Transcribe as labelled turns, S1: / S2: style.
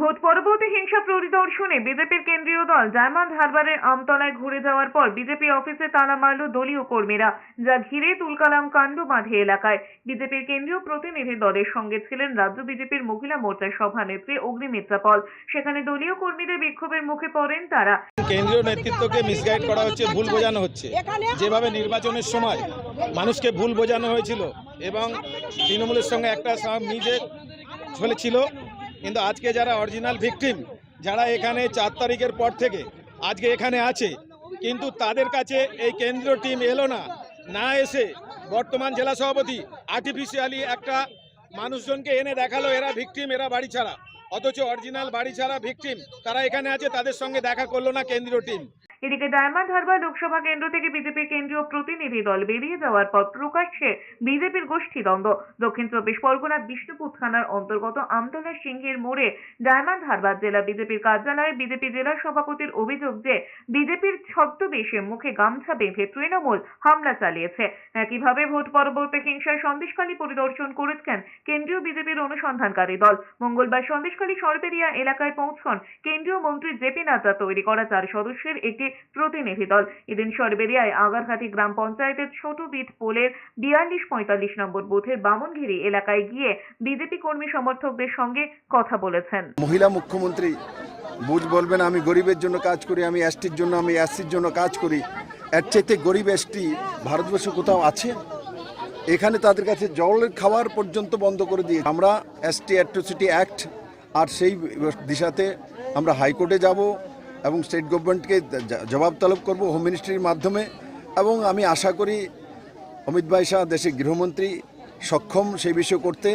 S1: Vote পরবর্তী হিংসা পরিদর্শনে বিজেপির কেন্দ্রীয় দল ডায়মন্ড হারবারের আমতলায় ঘুরে যাওয়ার পর বিজেপি অফিসে তালা মারল দলীয় কর্মীরা, যা ঘিরে তুলকালাম কাণ্ড বাঁধে এলাকায়। বিজেপির কেন্দ্রীয় প্রতিনিধি দলের সঙ্গে ছিলেন রাজ্য বিজেপির মহিলা মোর্চার সভানেত্রী অগ্নিমিত্রা পল। সেখানে দলীয় কর্মীদের বিক্ষোভের মুখে পড়েন তারা।
S2: কেন্দ্রীয় নেতৃত্বকে মিসগাইড করা হচ্ছে, ভুল বোঝানো হচ্ছে। যেভাবে নির্বাচনের সময় মানুষকে ভুল বোঝানো হয়েছিল এবং তৃণমূলের সঙ্গে একটা সব নিজে চলেছিল কিন্তু আজকে যারা অরিজিনাল ভিকটিম যারা এখানে চার তারিখের পর থেকে আজকে এখানে আছে, কিন্তু তাদের কাছে এই কেন্দ্রীয় টিম এলো না। না এসে বর্তমান জেলা সভাপতি আর্টিফিশিয়ালি একটা মানুষজনকে এনে দেখাল, এরা ভিকটিম এরা বাড়ি ছাড়া। অথচ অরিজিনাল বাড়ি ছাড়া ভিকটিম তারা এখানে আছে, তাদের সঙ্গে দেখা করল না কেন্দ্রীয় টিম
S1: এদিকে ডায়মন্ড হারবার লোকসভা কেন্দ্র থেকে বিজেপির কেন্দ্রীয় প্রতিনিধি দল বেরিয়ে যাওয়ার পর প্রকাশ্যে বিজেপির গোষ্ঠীদ্বন্দ্ব দক্ষিণ চব্বিশ পরগনা বিষ্ণুপুর থানার অন্তর্গত আমতলা সিংহের মোড়ে ডায়মন্ড হারবার জেলা বিজেপির কার্যালয়ে বিজেপি জেলা সভাপতির অভিযোগ যে বিজেপির ছদ্মবেশে মুখে গামছা বেঁধে তৃণমূল হামলা চালিয়েছে। একইভাবে ভোট পরবর্তী হিংসায় সন্দেশখালী পরিদর্শন করেছেন কেন্দ্রীয় বিজেপির অনুসন্ধানকারী দল। মঙ্গলবার সন্দেশখালী সরবেরিয়া এলাকায় পৌঁছন কেন্দ্রীয় মন্ত্রী জেপি নাড্ডা তৈরি করা চার সদস্যের একটি প্রতিনিধি দল। এদিন সরবেরিয়ায় আগারঘাটি গ্রাম পঞ্চায়েতের ছোট বিট পোলের বিয়াল্লিশ পঁয়তাল্লিশ নম্বর বুথের বামনঘিরি এলাকায় গিয়ে বিজেপি কর্মী সমর্থকদের সঙ্গে কথা বলেছেন।
S3: মহিলা মুখ্যমন্ত্রী বুঝ বলবেন, আমি গরিবের জন্য কাজ করি, আমি এসটির জন্য, আমি এসসির জন্য কাজ করি। এর চাইতে গরিব এসটি ভারতবর্ষে কোথাও আছে? এখানে তাদের কাছে জলের খাওয়ার পর্যন্ত বন্ধ করে দিয়ে আমরা এসটি অ্যাট্রোসিটি অ্যাক্ট আর সেই দিশাতে আমরা হাইকোর্টে যাব। এবং স্টেট গভর্নমেন্টকে জবাব তলব করব হোম মিনিস্ট্রির মাধ্যমে এবং আমি আশা করি অমিত ভাই শাহ দেশের গৃহমন্ত্রী সক্ষম সেই বিষয় করতে।